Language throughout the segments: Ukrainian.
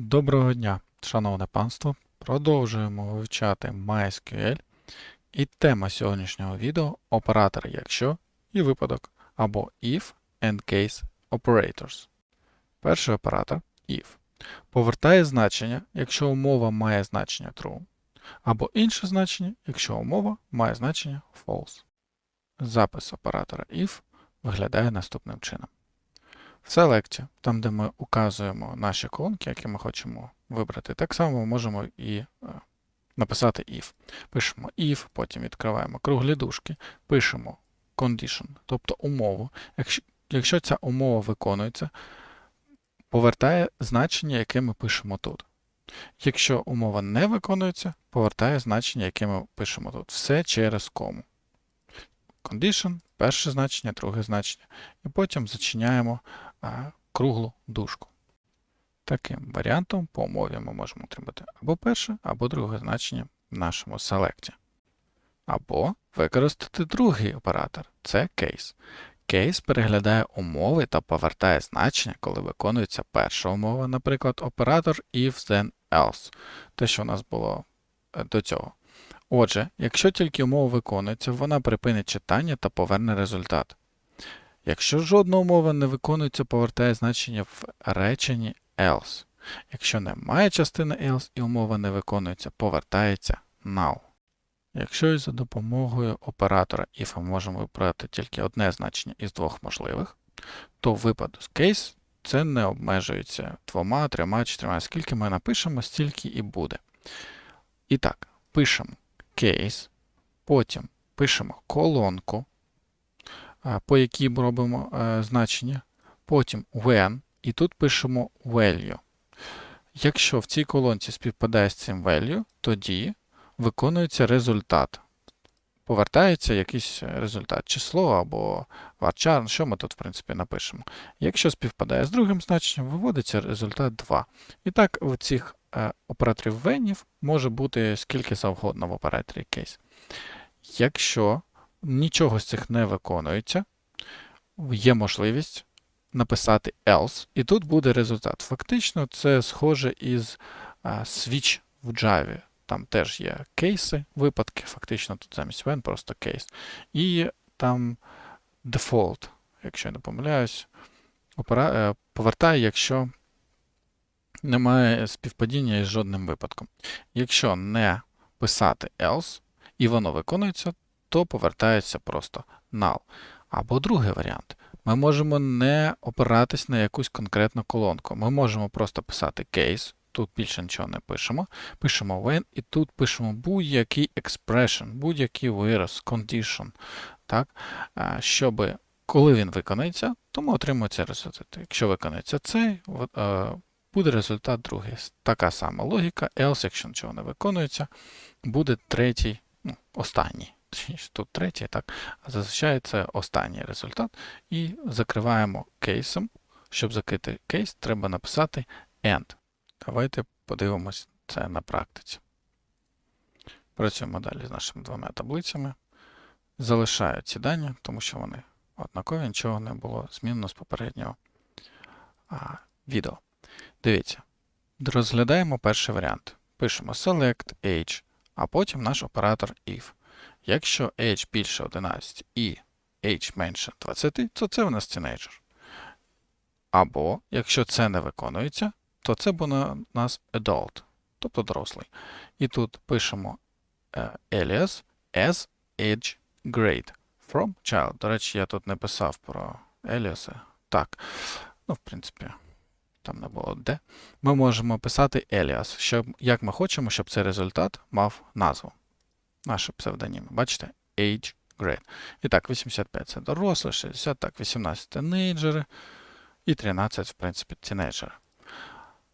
Доброго дня, шановне панство. Продовжуємо вивчати MySQL. І тема сьогоднішнього відео оператор якщо і випадок або if and case operators. Перший оператор if повертає значення, якщо умова має значення true, або інше значення, якщо умова має значення false. Запис оператора if виглядає наступним чином. Селекті, там, де ми указуємо наші колонки, які ми хочемо вибрати, так само ми можемо і е, написати if. Пишемо if, потім відкриваємо круглі дужки, пишемо condition, тобто умову. Якщо, якщо ця умова виконується, повертає значення, яке ми пишемо тут. Якщо умова не виконується, повертає значення, яке ми пишемо тут. Все через кому. Condition, перше значення, друге значення. І потім зачиняємо круглу дужку. Таким варіантом по умові ми можемо отримати або перше, або друге значення в нашому селекті. Або використати другий оператор це case. Case переглядає умови та повертає значення, коли виконується перша умова, наприклад, оператор if then else, те, що у нас було е, до цього. Отже, якщо тільки умова виконується, вона припинить читання та поверне результат. Якщо жодна умова не виконується, повертає значення в реченні else. Якщо немає частини else і умова не виконується, повертається null. Якщо і за допомогою оператора if ми можемо вибрати тільки одне значення із двох можливих, то в випадку з case це не обмежується двома, трьома, чотирма. Скільки ми напишемо, стільки і буде. І так, пишемо case, потім пишемо колонку, по якій робимо е, значення, потім when, і тут пишемо value. Якщо в цій колонці співпадає з цим value, тоді виконується результат. Повертається якийсь результат, число або varchar, що ми тут, в принципі, напишемо. Якщо співпадає з другим значенням, виводиться результат 2. І так, в цих е, операторів венів може бути скільки завгодно в операторі case. Якщо нічого з цих не виконується, є можливість написати else, і тут буде результат. Фактично, це схоже із switch в Java. Там теж є кейси, випадки, фактично тут замість when просто кейс. І там default, якщо я не помиляюсь, е, повертає, якщо немає співпадіння із жодним випадком. Якщо не писати else і воно виконується, то повертається просто null. Або другий варіант. Ми можемо не опиратись на якусь конкретну колонку. Ми можемо просто писати case, тут більше нічого не пишемо. Пишемо when, і тут пишемо будь-який expression, будь-який вираз, condition. Так? Щоб коли він виконається, то ми отримаємо цей результат. Якщо виконається цей, е, буде результат другий. Така сама логіка. Else, якщо нічого не виконується, буде третій, ну, останній. Точніше, тут третій, так. Зазвичай це останній результат. І закриваємо кейсом. Щоб закрити кейс, треба написати end. Давайте подивимось це на практиці. Працюємо далі з нашими двома таблицями. Залишаю ці дані, тому що вони однакові, нічого не було змінено з попереднього а, відео. Дивіться, розглядаємо перший варіант. Пишемо select age, а потім наш оператор if. Якщо age більше 11 і age менше 20, то це у нас teenager. Або, якщо це не виконується, то це буде у нас adult, тобто дорослий. І тут пишемо е, alias as age grade from child. До речі, я тут не писав про alias. Так, ну, в принципі, там не було де. Ми можемо писати alias, щоб, як ми хочемо, щоб цей результат мав назву. Наші псевдоніми. Бачите? Age grade. І так, 85 це дорослі, 60, так, 18 тинейджери і 13, в принципі, тінейджери.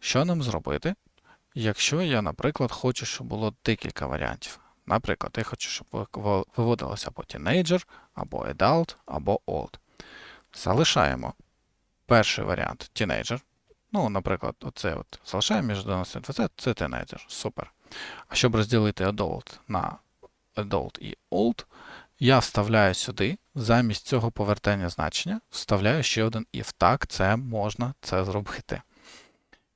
Що нам зробити, якщо я, наприклад, хочу, щоб було декілька варіантів? Наприклад, я хочу, щоб виводилося або teenager, або adult, або old. Залишаємо перший варіант teenager. Ну, наприклад, оце от залишаємо між 11 і 20, це teenager. Супер. А щоб розділити adult на adult і old, я вставляю сюди, замість цього повертання значення, вставляю ще один if. Так, це можна це зробити.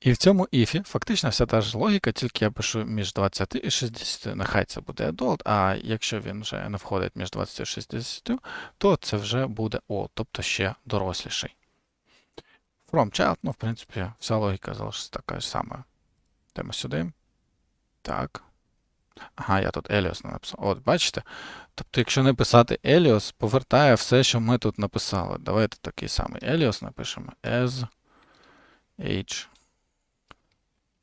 І в цьому іфі фактично вся та ж логіка, тільки я пишу між 20 і 60, нехай це буде adult, а якщо він вже не входить між 20 і 60, то це вже буде old, тобто ще доросліший. From child, ну, в принципі, вся логіка залишиться така ж сама. Йдемо сюди. Так. Ага, я тут Еліос не написав. От, бачите? Тобто, якщо не писати Еліос, повертає все, що ми тут написали. Давайте такий самий Еліос напишемо. As age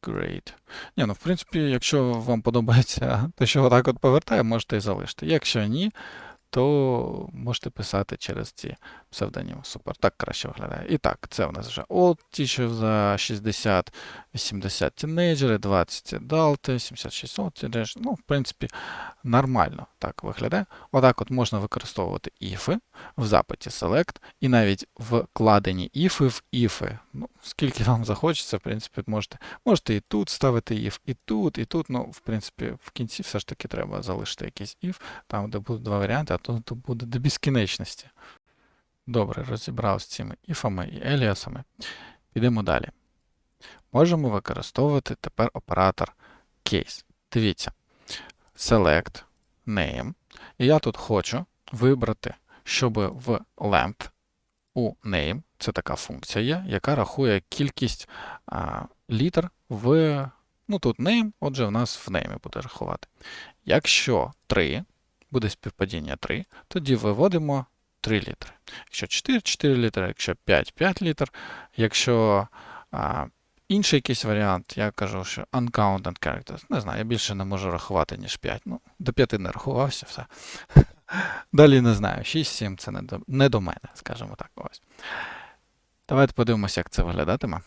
grade. Ні, ну, в принципі, якщо вам подобається те, що отак от повертає, можете і залишити. Якщо ні, то можете писати через ці псевдоніми. Супер, так краще виглядає. І так, це у нас вже ті, що за 60, 80 тінейджери, 20 адалти, 76 от тінейджери. Ну, в принципі, нормально так виглядає. Отак от можна використовувати іфи в запиті select, і навіть вкладені іфи в іфи. Ну, скільки вам захочеться, в принципі, можете. Можете і тут ставити if, і тут, і тут. Ну, в принципі, в кінці все ж таки треба залишити якийсь if, там, де будуть два варіанти, а тут буде до безкінечності. Добре, розібрав з цими іфами і еліасами. Підемо далі. Можемо використовувати тепер оператор case. Дивіться, select name. І я тут хочу вибрати, щоб в length у name, це така функція є, яка рахує кількість а, літер в. Ну тут name, отже, в нас в name буде рахувати. Якщо 3, буде співпадіння 3, тоді виводимо 3 літри. Якщо 4, 4 літри, якщо 5, 5 літр. Якщо а, інший якийсь варіант, я кажу, що uncounted characters. Не знаю, я більше не можу рахувати, ніж 5. Ну, до 5 не рахувався, все. Далі не знаю. 6-7 це не до, не до мене, скажімо так. ось. Давайте подивимося, як це виглядатиме.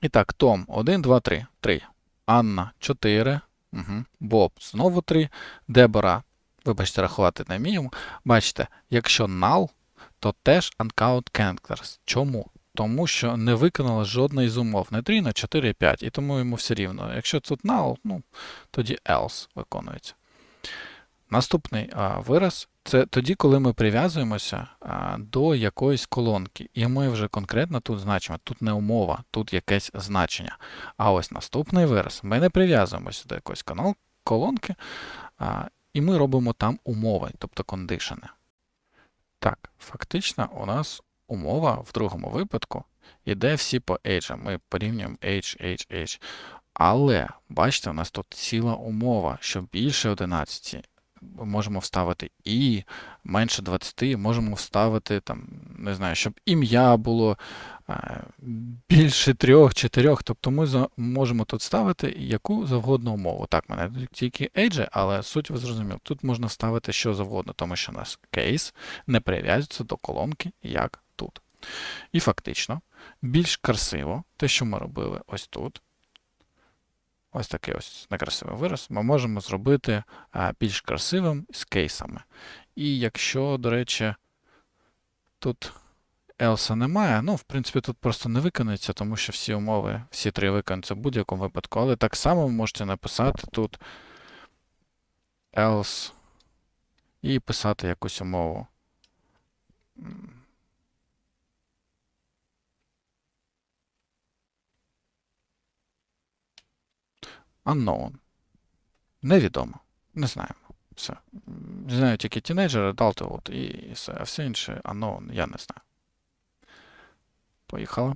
І так, Том 1, 2, 3. 3. Анна 4. Угу. Боб знову 3. Дебора, вибачте, рахувати не вміємо. Бачите, якщо null, то теж uncount characters. Чому? Тому що не виконала жодної з умов. Не 3, не 4, 5. І тому йому все рівно. Якщо тут null, ну, тоді else виконується. Наступний а, вираз це тоді, коли ми прив'язуємося а, до якоїсь колонки. І ми вже конкретно тут значимо. Тут не умова, тут якесь значення. А ось наступний вираз. Ми не прив'язуємося до якоїсь колонки, а, і ми робимо там умови, тобто кондишени. Так, фактично, у нас умова в другому випадку йде всі по age. Ми порівнюємо age, age, age. Але, бачите, у нас тут ціла умова, що більше 11 можемо вставити і менше 20, можемо вставити, там, не знаю, щоб ім'я було більше трьох, чотирьох. Тобто ми можемо тут ставити яку завгодно умову. Так, мене тільки age, але суть ви зрозуміли. Тут можна вставити що завгодно, тому що у нас кейс не прив'язується до колонки, як тут. І фактично, більш красиво, те, що ми робили ось тут. Ось такий ось некрасивий вираз, ми можемо зробити більш красивим з кейсами. І якщо, до речі, тут else немає, ну, в принципі, тут просто не виконується, тому що всі умови, всі три виконуються в будь-якому випадку. Але так само ви можете написати тут else і писати якусь умову. Unknown. Невідомо. Не знаємо. Все. Знаю тільки тінейджери, adult і все. А все інше unknown, я не знаю. Поїхали.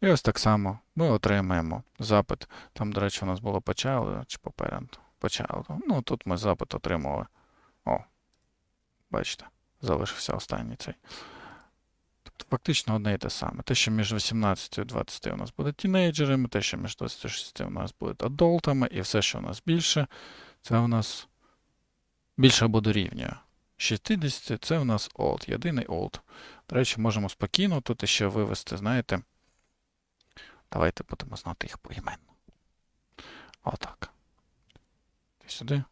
І ось так само ми отримаємо запит. Там, до речі, у нас було по child чи по parent. По child. Ну, тут ми запит отримали. О, бачите, залишився останній цей. Тобто фактично одне і те саме. Те, що між 18 і 20 у нас буде тінейджерами, те, що між 26 у нас буде адолтами, і все, що у нас більше, це у нас більше або дорівнює. 60 це у нас old, єдиний old. До речі, можемо спокійно тут ще вивести, знаєте. Давайте будемо знати їх поіменно. Отак. Сюди.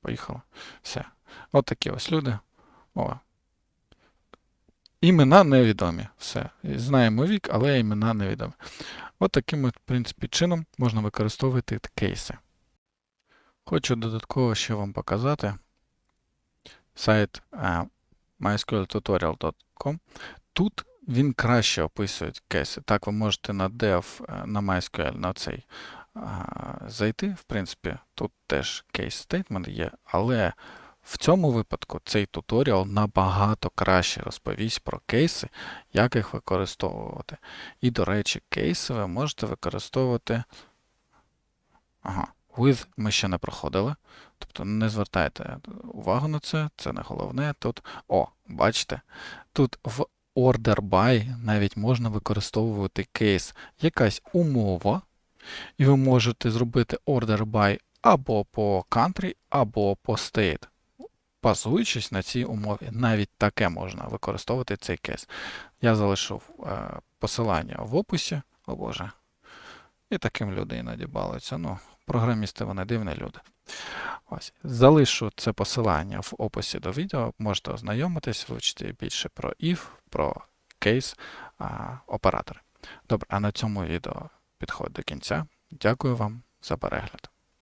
Поїхали. Все. От такі ось люди. О, Імена невідомі. Все. Знаємо вік, але імена невідомі. От таким, в принципі, чином можна використовувати кейси. Хочу додатково ще вам показати сайт mysqltutorial.com. Тут він краще описує кейси. Так, ви можете на dev, е, на MySQL, на цей зайти. В принципі, тут теж кейс statement є, але в цьому випадку цей туторіал набагато краще розповість про кейси, як їх використовувати. І, до речі, кейси ви можете використовувати. Ага, with ми ще не проходили. Тобто не звертайте увагу на це, це не головне. Тут, о, бачите, тут в order by навіть можна використовувати кейс якась умова, і ви можете зробити order by або по country, або по state. Базуючись на цій умові, навіть таке можна використовувати цей кейс. Я залишив е, посилання в описі, о Боже. І таким люди іноді. Ну, програмісти вони дивні люди. Ось. Залишу це посилання в описі до відео. Можете ознайомитись, вивчити більше про if, про кейс оператори. Добре, а на цьому відео підходить до кінця. Дякую вам за перегляд.